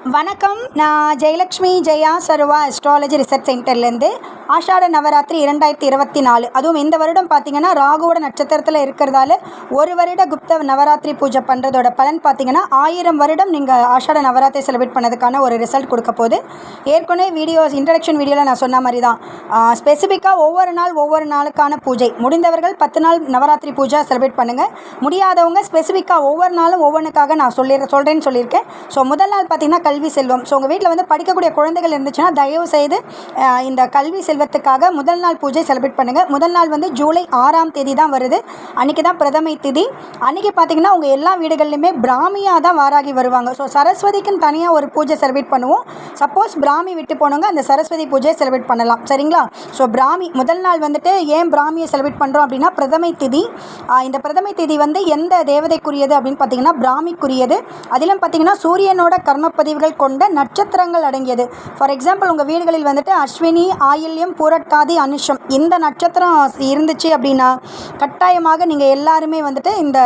வணக்கம். நான் Jayalakshmi Jaya Sarva astrology research சென்டர்லேருந்து ஆஷாட நவராத்திரி இரண்டாயிரத்தி இருபத்தி நாலு. அதுவும் இந்த வருடம் பார்த்தீங்கன்னா ராகுவோட நட்சத்திரத்தில் இருக்கிறதால ஒரு வருட குப்த நவராத்திரி பூஜை பண்ணுறதோட பலன் பார்த்திங்கன்னா ஆயிரம் வருடம் நீங்கள் ஆஷாட நவராத்திரி செலிப்ரேட் பண்ணதுக்கான ஒரு ரிசல்ட் கொடுக்க போது ஏற்கனவே வீடியோஸ் இன்ட்ரடக்ஷன் வீடியோவில் நான் சொன்ன மாதிரி தான் ஸ்பெசிஃபிக்காக ஒவ்வொரு நாள் ஒவ்வொரு நாளுக்கான பூஜை. முடிந்தவர்கள் பத்து நாள் நவராத்திரி பூஜை செலிப்ரேட் பண்ணுங்கள் முடியாதவங்க ஸ்பெசிஃபிக்காக ஒவ்வொரு நாளும் ஒவ்வொன்றுக்காக நான் சொல்லி சொல்கிறேன்னு சொல்லியிருக்கேன். ஸோ முதல் நாள் பார்த்தீங்கன்னா கல்வி செல்வம். ஸோ உங்கள் வீட்டில் வந்து படிக்கக்கூடிய குழந்தைகள் இருந்துச்சுன்னா தயவு செய்து இந்த கல்வி செல்வத்துக்காக முதல் நாள் பூஜை செலிப்ரேட் பண்ணுங்கள் முதல் நாள் வந்து ஜூலை ஆறாம் தேதி தான் வருது. அன்றைக்கி தான் பிரதமை திதி. அன்றைக்கி பார்த்தீங்கன்னா உங்கள் எல்லா வீடுகள்லையுமே பிராமியாக தான் வாராகி வருவாங்க. ஸோ சரஸ்வதிக்குன்னு தனியாக ஒரு பூஜை செலிப்ரேட் பண்ணுவோம். சப்போஸ் பிராமி விட்டு போனவங்க அந்த சரஸ்வதி பூஜையை செலிப்ரேட் பண்ணலாம். சரிங்களா? ஸோ பிராமி முதல் நாள் வந்துட்டு ஏன் பிராமியை செலிப்ரேட் பண்ணுறோம் அப்படின்னா பிரதமை திதி. இந்த பிரதமை திதி வந்து எந்த தேவதைக்குரியது அப்படின்னு பார்த்தீங்கன்னா பிராமிக்குரியது. அதிலும் பார்த்தீங்கன்னா சூரியனோட கர்மப்பதிவுகள் கொண்ட நட்சத்திரங்கள் அடங்கியது. ஃபார் எக்ஸாம்பிள் உங்கள் வீடுகளில் வந்துட்டு அஸ்வினி ஆயில்யம் பூரட்டாதி அனுஷம் இந்த நட்சத்திரம் இருந்துச்சு அப்படின்னா கட்டாயமாக நீங்கள் எல்லாருமே வந்துட்டு இந்த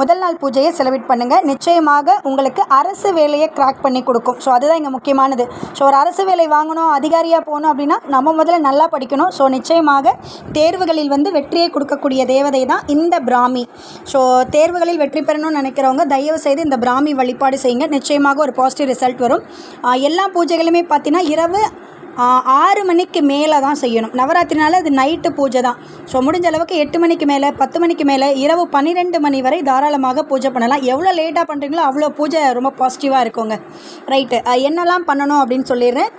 முதல் நாள் பூஜையை செலவிட் பண்ணுங்கள் நிச்சயமாக உங்களுக்கு அரசு வேலையை கிராக் பண்ணி கொடுக்கும். ஸோ அதுதான் இங்கே முக்கியமானது. ஸோ ஒரு அரசு வேலை வாங்கணும் அதிகாரியாக போகணும் அப்படின்னா நம்ம முதல்ல நல்லா படிக்கணும். ஸோ நிச்சயமாக தேர்வுகளில் வந்து வெற்றியை கொடுக்கக்கூடிய தேவதை தான் இந்த பிராமி. ஸோ தேர்வுகளில் வெற்றி பெறணும்னு நினைக்கிறவங்க தயவு செய்து இந்த பிராமி வழிபாடு செய்யுங்க. நிச்சயமாக ஒரு பாசிட்டிவ் ரிசல்ட் வரும். எல்லா பூஜைகளுமே பார்த்தீங்கன்னா இரவு ஆறு மணிக்கு மேலே தான் செய்யணும். நவராத்திரினால அது நைட்டு பூஜை தான். ஸோ முடிஞ்ச அளவுக்கு எட்டு மணிக்கு மேலே பத்து மணிக்கு மேலே இரவு பன்னிரெண்டு மணி வரை தாராளமாக பூஜை பண்ணலாம். எவ்வளோ லேட்டாக பண்ணுறீங்களோ அவ்வளோ பூஜை ரொம்ப பாசிட்டிவாக இருக்குங்க. ரைட்டு என்னெல்லாம் பண்ணணும் அப்படின்னு சொல்லிடுறேன்.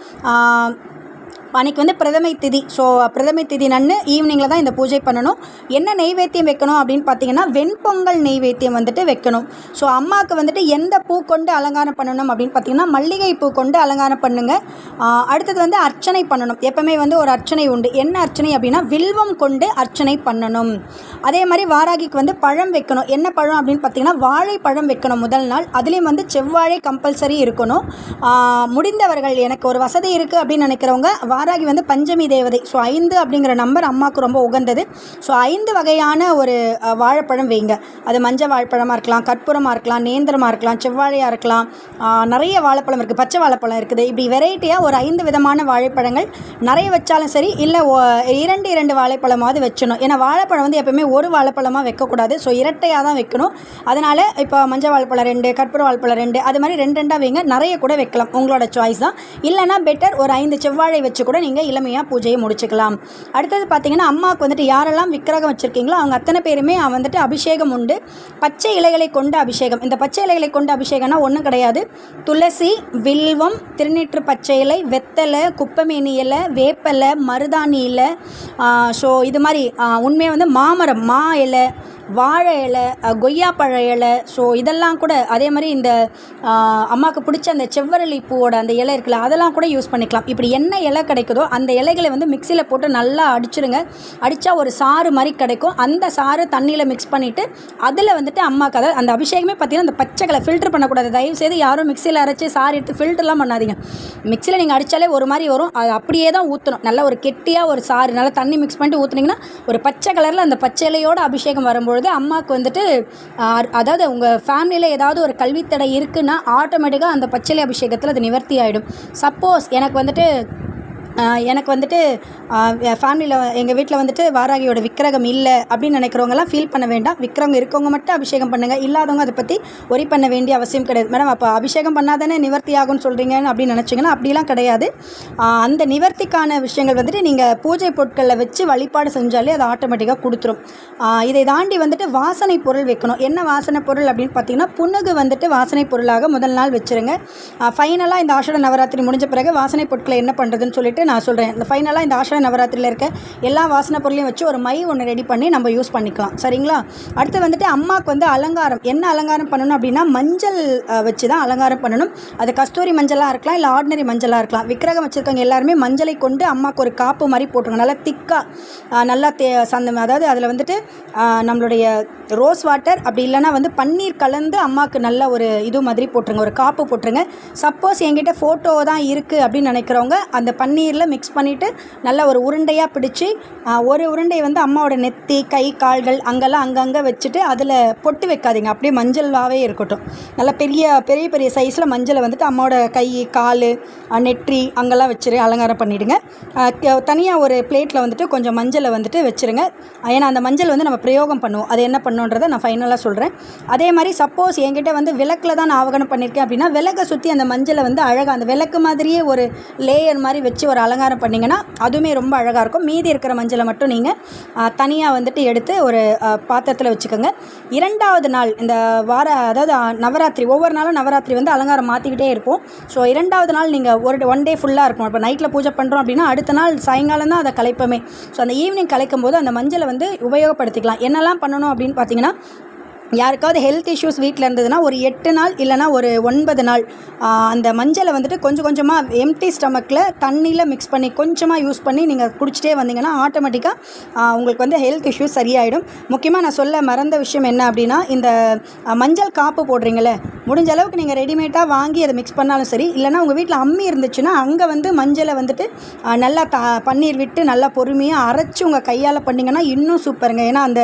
அன்றைக்கி வந்து பிரதமை திதி. ஸோ பிரதமை திதி நன்னு ஈவினிங்கில் தான் இந்த பூஜை பண்ணணும். என்ன நெய்வேத்தியம் வைக்கணும் அப்படின்னு பார்த்தீங்கன்னா வெண்பொங்கல் நெய்வேத்தியம் வந்துட்டு வைக்கணும். ஸோ அம்மாவுக்கு வந்துட்டு எந்த பூ கொண்டு அலங்காரம் பண்ணணும் அப்படின்னு பார்த்தீங்கன்னா மல்லிகை பூ கொண்டு அலங்காரம் பண்ணுங்கள் அடுத்தது வந்து அர்ச்சனை பண்ணணும். எப்பவுமே வந்து ஒரு அர்ச்சனை உண்டு. என்ன அர்ச்சனை அப்படின்னா வில்வம் கொண்டு அர்ச்சனை பண்ணணும். அதே மாதிரி வாராகிக்கு வந்து பழம் வைக்கணும். என்ன பழம் அப்படின்னு பார்த்தீங்கன்னா வாழைப்பழம் வைக்கணும் முதல் நாள். அதுலேயும் வந்து செவ்வாழை கம்பல்சரி இருக்கணும். முடிந்தவர்கள் எனக்கு ஒரு வசதி இருக்குது அப்படின்னு நினைக்கிறவங்க வாராகி வந்து பஞ்சமி தேவதை. ஸோ ஐந்து அப்படிங்கிற நம்பர் அம்மாவுக்கு ரொம்ப உகந்தது. ஸோ ஐந்து வகையான ஒரு வாழைப்பழம் வைங்க. அது மஞ்சள் வாழைப்பழமாக இருக்கலாம் கற்பூரமாக இருக்கலாம் நேந்திரமாக இருக்கலாம் செவ்வாழையாக இருக்கலாம். நிறைய வாழைப்பழம் இருக்குது பச்சை வாழைப்பழம் இருக்குது. இப்படி வெரைட்டியாக ஒரு ஐந்து விதமான வாழைப்பழங்கள் நிறைய வச்சாலும் சரி இல்லை இரண்டு இரண்டு வாழைப்பழமாவது வச்சணும் ஏன்னா வாழைப்பழம் வந்து எப்பவுமே ஒரு வாழைப்பழமாக வைக்கக்கூடாது. ஸோ இரட்டையாக தான் வைக்கணும். அதனால் இப்போ மஞ்சள் வாழைப்பழம் ரெண்டு கற்பூர வாழைப்பழம் ரெண்டு அது மாதிரி ரெண்டு ரெண்டாக வைங்க. நிறைய கூட வைக்கலாம். உங்களோட சாய்ஸ் தான். இல்லைனா பெட்டர் ஒரு ஐந்து செவ்வாழை வச்சு கூட நீங்கள் இளமையாக பூஜையை முடிச்சுக்கலாம். அடுத்தது பார்த்தீங்கன்னா அம்மாவுக்கு வந்துட்டு யாரெல்லாம் விக்கிரகம் வச்சுருக்கீங்களோ அவங்க அத்தனை பேருமே வந்துட்டு அபிஷேகம் உண்டு. பச்சை இலைகளை கொண்ட அபிஷேகம். இந்த பச்சை இலைகளை கொண்ட அபிஷேகம்னா ஒன்றும் கிடையாது. துளசி வில்வம் திருநீற்று பச்சை இலை வெத்தலை குப்பமேனி இலை வேப்பலை மருதாணி இலை ஸோ இது மாதிரி உண்மையாக வந்து மாமரம் மா இலை வாழை இலை கொய்யாப்பழ இலை ஸோ இதெல்லாம் கூட அதே மாதிரி இந்த அம்மாவுக்கு பிடிச்ச அந்த செவ்வரளி பூவோட அந்த இலை இருக்குல்ல அதெல்லாம் கூட யூஸ் பண்ணிக்கலாம். இப்படி என்ன இலை கிடைக்குதோ அந்த இலைகளை வந்து மிக்சியில் போட்டு நல்லா அடிச்சிருங்க. அடித்தா ஒரு சாறு மாதிரி கிடைக்கும். அந்த சாறு தண்ணியில் மிக்ஸ் பண்ணிவிட்டு அதில் வந்துட்டு அம்மாவுக்கு அதாவது அந்த அபிஷேகமே பார்த்தீங்கன்னா அந்த பச்சை கலர் ஃபில்டர் பண்ணக்கூடாது. தயவு செய்து யாரும் மிக்சியில் அரைச்சி சாறு எடுத்து ஃபில்டர்லாம் பண்ணாதீங்க. மிக்சியில் நீங்கள் அடித்தாலே ஒரு மாதிரி வரும். அது அப்படியே தான் ஊற்றணும் நல்ல ஒரு கெட்டியாக ஒரு சாறு நல்லா தண்ணி மிக்ஸ் பண்ணிட்டு ஊற்றுனீங்கன்னா ஒரு பச்சை கலரில் அந்த பச்சை இலையோட அபிஷேகம் வரும்பொழுது அம்மாவுக்கு வந்துட்டு அதாவது உங்கள் ஃபேமிலியில் ஏதாவது ஒரு கல்வித்தடை இருக்குன்னா ஆட்டோமேட்டிக்காக அந்த பச்சை இலை அபிஷேகத்தில் அது நிவர்த்தி ஆகிடும் சப்போஸ் எனக்கு வந்துட்டு எனக்கு வந்துட்டு ஃபேமிலியில் எங்கள் வீட்டில் வந்துட்டு வாராகியோட விக்கிரகம் இல்லை அப்படின்னு நினைக்கிறவங்கலாம் ஃபீல் பண்ண வேண்டாம். விக்கிரகம் இருக்கவங்க மட்டும் அபிஷேகம் பண்ணுங்கள் இல்லாதவங்க அதை பற்றி ஒரி பண்ண வேண்டிய அவசியம் கிடையாது. மேடம் அப்போ அபிஷேகம் பண்ணாதானே நிவர்த்தி ஆகும்னு சொல்கிறீங்கன்னு அப்படின்னு நினச்சிங்கன்னா அப்படிலாம் கிடையாது. அந்த நிவர்த்திக்கான விஷயங்கள் வந்துட்டு நீங்கள் பூஜை பொருட்களில் வச்சு வழிபாடு செஞ்சாலே அது ஆட்டோமேட்டிக்காக கொடுத்துரும். இதை தாண்டி வந்துட்டு வாசனை பொருள் வைக்கணும். என்ன வாசனை பொருள் அப்படின்னு பார்த்தீங்கன்னா புண்ணுகு வந்துட்டு வாசனை பொருளாக முதல் நாள் வச்சுருங்க. ஃபைனலாக இந்த ஆஷாட நவராத்திரி முடிஞ்ச பிறகு வாசனை பொருட்களை என்ன பண்ணுறதுன்னு சொல்லி சொல்லிட்டு நான் சொல்கிறேன் இந்த ஃபைனலாக இந்த ஆஷாட நவராத்திரியில் இருக்க எல்லா வாசனை பொருளையும் வச்சு ஒரு மை ஒன்று ரெடி பண்ணி நம்ம யூஸ் பண்ணிக்கலாம். சரிங்களா? அடுத்து வந்துட்டு அம்மாவுக்கு வந்து அலங்காரம். என்ன அலங்காரம் பண்ணணும் அப்படின்னா மஞ்சள் வச்சு தான் அலங்காரம் பண்ணணும். அது கஸ்தூரி மஞ்சளாக இருக்கலாம் இல்லை ஆர்டினரி மஞ்சளாக இருக்கலாம். விக்கிரகம் வச்சுருக்கவங்க எல்லாருமே மஞ்சளை கொண்டு அம்மாவுக்கு ஒரு காப்பு மாதிரி போட்டுருங்க நல்லா திக்காக நல்லா தே சந்த அதாவது அதில் வந்துட்டு நம்மளுடைய ரோஸ் வாட்டர் அப்படி இல்லைன்னா வந்து பன்னீர் கலந்து அம்மாவுக்கு நல்ல ஒரு இது மாதிரி போட்டுருங்க. ஒரு காப்பு போட்டுருங்க. சப்போஸ் என்கிட்ட ஃபோட்டோ தான் இருக்குது அப்படின்னு நினைக்கிறவங்க அந்த பன்னீர் தண்ணீரில் மிக்ஸ் பண்ணிவிட்டு நல்லா ஒரு உருண்டையாக பிடிச்சி ஒரு உருண்டையை வந்து அம்மாவோட நெத்தி கை கால்கள் அங்கெல்லாம் அங்கங்கே வச்சுட்டு அதில் பொட்டு வைக்காதீங்க. அப்படியே மஞ்சளாகவே இருக்கட்டும். நல்லா பெரிய பெரிய பெரிய சைஸில் மஞ்சளை வந்துட்டு அம்மாவோட கை கால் நெற்றி அங்கெல்லாம் வச்சுரு அலங்காரம் பண்ணிவிடுங்க தனியாக ஒரு பிளேட்டில் வந்துட்டு கொஞ்சம் மஞ்சளை வந்துட்டு வச்சுருங்க. ஏன்னா அந்த மஞ்சள் வந்து நம்ம பிரயோகம் பண்ணுவோம். அது என்ன பண்ணுன்றதை நான் ஃபைனலாக சொல்கிறேன் அதே மாதிரி சப்போஸ் என்கிட்ட வந்து விளக்கில் தான் நான் ஆவகனம் பண்ணியிருக்கேன் அப்படின்னா விளக்கை சுற்றி அந்த மஞ்சளை வந்து அழகாக அந்த விளக்கு மாதிரியே ஒரு லேயர் மாதிரி வச்சு ஒரு அலங்காரம் பண்ணிங்கன்னா அதுவுமே ரொம்ப அழகாக இருக்கும். மீதி இருக்கிற மஞ்சளை மட்டும் நீங்கள் தனியாக வந்துட்டு எடுத்து ஒரு பாத்திரத்தில் வச்சுக்கோங்க. இரண்டாவது நாள் இந்த வார அதாவது நவராத்திரி ஒவ்வொரு நாளும் நவராத்திரி வந்து அலங்காரம் மாற்றிக்கிட்டே இருப்போம். ஸோ இரண்டாவது நாள் நீங்கள் ஒரு ஒன் டே ஃபுல்லாக இருக்கும் இப்போ நைட்டில் பூஜை பண்ணுறோம் அப்படின்னா அடுத்த நாள் சாயங்காலம் தான் அதை கலைப்போமே. ஸோ அந்த ஈவினிங் கலைக்கும் போது அந்த மஞ்சளை வந்து உபயோகப்படுத்திக்கலாம். என்னெல்லாம் பண்ணணும் அப்படின்னு பார்த்தீங்கன்னா யாருக்காவது ஹெல்த் இஷ்யூஸ் வீட்டில் இருந்ததுன்னா ஒரு எட்டு நாள் இல்லைனா ஒரு ஒன்பது நாள். அந்த மஞ்சளை வந்துட்டு கொஞ்சம் கொஞ்சமாக எம்டி ஸ்டமக்கில் தண்ணியில் மிக்ஸ் பண்ணி கொஞ்சமாக யூஸ் பண்ணி நீங்கள் குடிச்சிட்டே வந்தீங்கன்னா ஆட்டோமேட்டிக்காக உங்களுக்கு வந்து ஹெல்த் இஷ்யூஸ் சரியாயிடும். முக்கியமாக நான் சொல்ல மறந்த விஷயம் என்ன அப்படின்னா இந்த மஞ்சள் காப்பு போடுறீங்களே முடிஞ்ச அளவுக்கு நீங்கள் ரெடிமேடாக வாங்கி அதை மிக்ஸ் பண்ணாலும் சரி இல்லைனா உங்கள் வீட்டில் அம்மி இருந்துச்சுன்னா அங்கே வந்து மஞ்சளை வந்துட்டு நல்லா த பன்னீர் விட்டு நல்லா பொறுமையாக அரைச்சி உங்கள் கையால் பண்ணிங்கன்னா இன்னும் சூப்பருங்க ஏன்னா அந்த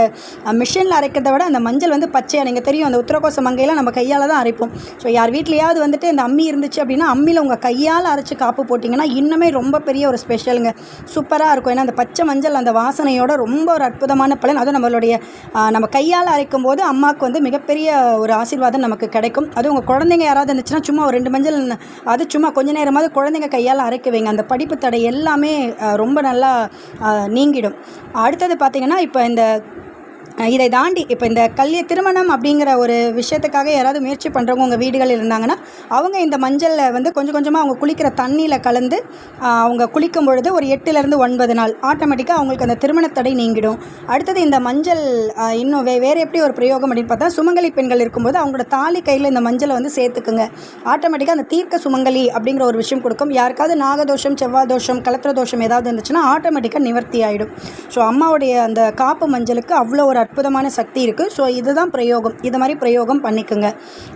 மிஷினில் அரைக்கிறத விட அந்த மஞ்சள் வந்து பச்சையாக நீங்கள் தெரியும் அந்த உத்தரகோச மங்கையெல்லாம் நம்ம கையால் தான் அரைப்போம். ஸோ யார் வீட்லையாவது வந்துட்டு இந்த அம்மி இருந்துச்சு அப்படின்னா அம்மியில் உங்கள் கையால் அரைச்சி காப்பு போட்டிங்கன்னா இன்னுமே ரொம்ப பெரிய ஒரு ஸ்பெஷலுங்க சூப்பராக இருக்கும். ஏன்னா அந்த பச்சை மஞ்சள் அந்த வாசனையோட ரொம்ப ஒரு அற்புதமான பலன். அதுவும் நம்மளுடைய நம்ம கையால் அரைக்கும் போது அம்மாவுக்கு வந்து மிகப்பெரிய ஒரு ஆசீர்வாதம் நமக்கு கிடைக்கும். அதுவும் உங்கள் குழந்தைங்க யாராவது இருந்துச்சுன்னா சும்மா ஒரு ரெண்டு மஞ்சள் அது சும்மா கொஞ்ச நேரமாவது குழந்தைங்க கையால் அரைக்க வைங்க. அந்த படிப்பு தடை எல்லாமே ரொம்ப நல்லா நீங்கிடும். அடுத்தது பார்த்திங்கன்னா இப்போ இந்த இதை தாண்டி இப்போ இந்த கல்ய திருமணம் அப்படிங்கிற ஒரு விஷயத்துக்காக யாராவது முயற்சி பண்ணுறவங்க உங்கள் வீடுகள் இருந்தாங்கன்னா அவங்க இந்த மஞ்சளில் வந்து கொஞ்சம் கொஞ்சமாக அவங்க குளிக்கிற தண்ணியில் கலந்து அவங்க குளிக்கும் பொழுது ஒரு எட்டுலேருந்து ஒன்பது நாள் ஆட்டோமேட்டிக்காக அவங்களுக்கு அந்த திருமணத்தடை நீங்கிடும். அடுத்தது இந்த மஞ்சள் இன்னும் வே வேறு எப்படி ஒரு பிரயோகம் அப்படின்னு பார்த்தா சுமங்கலி பெண்கள் இருக்கும்போது அவங்களோட தாலி கையில் இந்த மஞ்சளை வந்து சேர்த்துக்குங்க. ஆட்டோமேட்டிக்காக அந்த தீர்க்க சுமங்கலி அப்படிங்கிற ஒரு விஷயம் கொடுக்கும். யாருக்காவது நாகதோஷம் செவ்வாய் தோஷம் கலத்திர தோஷம் ஏதாவது இருந்துச்சுன்னா ஆட்டோமேட்டிக்காக நிவர்த்தி ஆகிடும் ஸோ அம்மாவுடைய அந்த காப்பு மஞ்சளுக்கு அவ்வளோ ஒரு அற்புதமான சக்தி இருக்குது ஸோ இதுதான் பிரயோகம். இது மாதிரி பிரயோகம் பண்ணிக்கோங்க.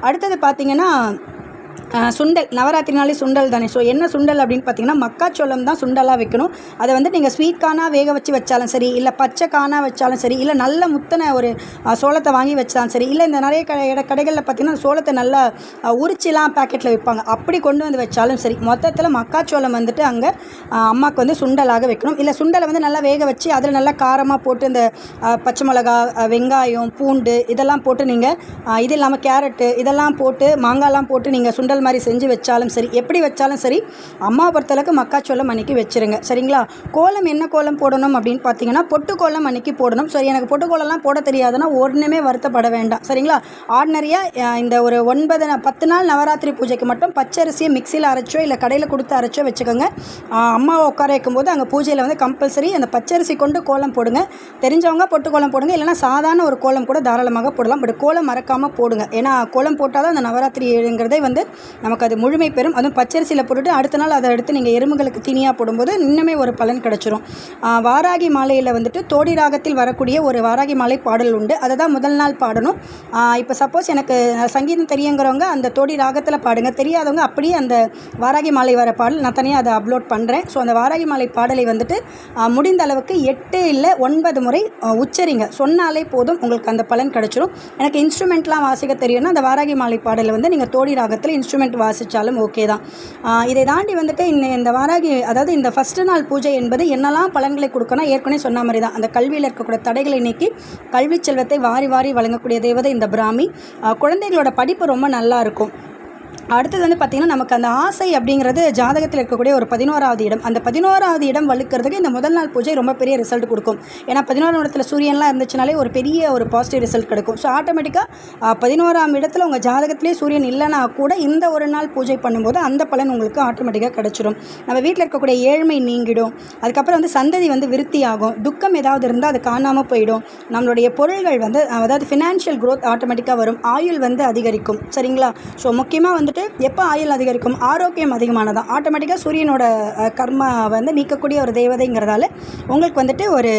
அடுத்தது பார்த்திங்கன்னா சுண்டல். நவராத்திரினாலே சுண்டல் தானே. ஸோ என்ன சுண்டல் அப்படின்னு பார்த்தீங்கன்னா மக்காச்சோளம் தான் சுண்டலாக வைக்கணும். அதை வந்து நீங்கள் ஸ்வீட் கானாக வேக வச்சு வச்சாலும் சரி இல்லை பச்சை கானாக வச்சாலும் சரி இல்லை நல்ல முத்தனை ஒரு சோளத்தை வாங்கி வச்சாலும் சரி இல்லை இந்த நிறைய கடை கடைகளில் பார்த்திங்கன்னா சோளத்தை நல்லா உரிச்சிலாம் பேக்கெட்டில் விற்பாங்க. அப்படி கொண்டு வந்து வச்சாலும் சரி மொத்தத்தில் மக்காச்சோளம் வந்துட்டு அங்கே அம்மாவுக்கு வந்து சுண்டலாக வைக்கணும். இல்லை சுண்டலை வந்து நல்லா வேக வச்சு அதில் நல்லா காரமாக போட்டு இந்த பச்சை மிளகா வெங்காயம் பூண்டு இதெல்லாம் போட்டு நீங்கள் இது இல்லாமல் கேரட்டு இதெல்லாம் போட்டு மாங்காய்லாம் போட்டு நீங்கள் சுண்டல் மாதிரி செஞ்சு வச்சாலும் சரி எப்படி வச்சாலும் சரி அம்மா பொறுத்தளவுக்கு மக்காச்சோளம் அன்றைக்கி வச்சுருங்க. சரிங்களா? கோலம் என்ன கோலம் போடணும் அப்படின்னு பார்த்தீங்கன்னா பொட்டு கோலம் அன்றைக்கி போடணும். சரி எனக்கு பொட்டு கோலம்லாம் போட தெரியாதுன்னா ஒன்றுமே வருத்தப்பட வேண்டாம். சரிங்களா? ஆர்டினரியாக இந்த ஒரு ஒன்பது பத்து நாள் நவராத்திரி பூஜைக்கு மட்டும் பச்சரிசியை மிக்சியில் அரைச்சோ இல்லை கடையில் கொடுத்து அரைச்சோ வச்சுக்கோங்க. அம்மாவை உட்கார வைக்கும்போது அங்கே பூஜையில் வந்து கம்பல்சரி அந்த பச்சரிசி கொண்டு கோலம் போடுங்க. தெரிஞ்சவங்க பொட்டு கோலம் போடுங்க. இல்லைனா சாதாரண ஒரு கோலம் கூட தாராளமாக போடலாம். பட் கோலம் மறக்காமல் போடுங்க. ஏன்னா கோலம் போட்டால் தான் அந்த நவராத்திரிங்கிறதே வந்து நமக்கு அது முழுமை பெறும். அதுவும் பச்சரிசியில் போட்டுட்டு அடுத்த நாள் அதை எடுத்து நீங்கள் எறும்புகளுக்கு தீனியாக போடும்போது இன்னுமே ஒரு பலன் கிடச்சிரும். வாராகி மாலையில் வந்துட்டு தோடி ராகத்தில் வரக்கூடிய ஒரு வாராகி மாலை பாடல் உண்டு. அதை தான் முதல் நாள் பாடணும். இப்போ சப்போஸ் எனக்கு சங்கீதம் தெரியுங்கிறவங்க அந்த தோடி ராகத்தில் பாடுங்க. தெரியாதவங்க அப்படியே அந்த வாராகி மாலை வர பாடல் நான் தனியாக அதை அப்லோட் பண்ணுறேன் ஸோ அந்த வாராகி மாலை பாடலை வந்துட்டு முடிந்த அளவுக்கு எட்டு இல்லை ஒன்பது முறை உச்சரிங்க. சொன்னாலே போதும் உங்களுக்கு அந்த பலன் கிடச்சிரும். எனக்கு இன்ஸ்ட்ருமெண்ட்லாம் வாசிக்க தெரியும்னா அந்த வாராகி மாலை பாடலை வந்து நீங்கள் தோடி ராகத்தில் இன்ஸ்ட்ருமெண்ட் இன்ஸ்ட்ருமெண்ட் வாசித்தாலும் ஓகே தான். இதை தாண்டி வந்துட்டு இந்த இந்த வாராகி அதாவது இந்த ஃபஸ்ட்டு நாள் பூஜை என்பது என்னெல்லாம் பலன்களை கொடுக்கணும் ஏற்கனவே சொன்ன மாதிரி தான். அந்த கல்வியில் இருக்கக்கூடிய தடைகளை நீக்கி கல்வி செல்வத்தை வாரி வாரி வழங்கக்கூடிய தேவதை இந்த பிராமி. குழந்தைகளோட படிப்பு ரொம்ப நல்லா இருக்கும். அடுத்தது வந்து பார்த்திங்கன்னா நமக்கு அந்த ஆசை அப்படிங்கிறது ஜாதகத்தில் இருக்கக்கூடிய ஒரு பதினோராவது இடம். அந்த பதினோராவது இடம் வலுக்கிறதுக்கு இந்த முதல் நாள் பூஜை ரொம்ப பெரிய ரிசல்ட் கொடுக்கும். ஏன்னா பதினோராம் இடத்துல சூரியன்லாம் இருந்துச்சுனாலே ஒரு பெரிய ஒரு பாசிட்டிவ் ரிசல்ட் கிடைக்கும். ஸோ ஆட்டோமேட்டிக்காக பதினோராம் இடத்துல உங்கள் ஜாதகத்திலே சூரியன் இல்லைனா கூட இந்த ஒரு நாள் பூஜை பண்ணும்போது அந்த பலன் உங்களுக்கு ஆட்டோமேட்டிக்காக கிடச்சிடும் நம்ம வீட்டில் இருக்கக்கூடிய ஏழ்மை நீங்கிடும். அதுக்கப்புறம் வந்து சந்ததி வந்து விருத்தி ஆகும் துக்கம் ஏதாவது இருந்தால் அது காணாமல் போயிடும். நம்மளுடைய பொருள்கள் வந்து அதாவது ஃபினான்ஷியல் க்ரோத் ஆட்டோமேட்டிக்காக வரும். ஆயுள் வந்து அதிகரிக்கும். சரிங்களா? ஸோ முக்கியமாக வந்துட்டு வந்துட்டு எப்போ ஆயுள் அதிகரிக்கும்? ஆரோக்கியம் அதிகமானதான் ஆட்டோமேட்டிக்காக சூரியனோட கர்மா வந்து நீக்கக்கூடிய ஒரு தேவதைங்கிறதால உங்களுக்கு வந்துட்டு ஒரு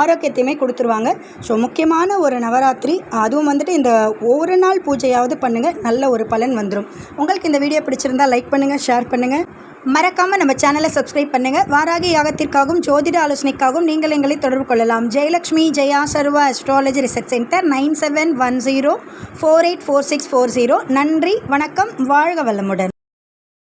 ஆரோக்கியத்தையுமே கொடுத்துருவாங்க. ஸோ முக்கியமான ஒரு நவராத்திரி அதுவும் வந்துட்டு இந்த ஒரு நாள் பூஜையாவது பண்ணுங்கள் நல்ல ஒரு பலன் வந்துடும் உங்களுக்கு இந்த வீடியோ பிடிச்சிருந்தா லைக் பண்ணுங்கள் ஷேர் பண்ணுங்கள் மறக்காமல் நம்ம சேனலை சப்ஸ்கிரைப் பண்ணுங்கள் வாராகி யாகத்திற்காகவும் ஜோதிட ஆலோசனைக்காகவும் நீங்கள் எங்களை தொடர்பு கொள்ளலாம். Jayalakshmi Jaya Sarva astrology research centre nine seven one zero four eight four six four zero நன்றி வணக்கம் வாழ்க வளமுடன்.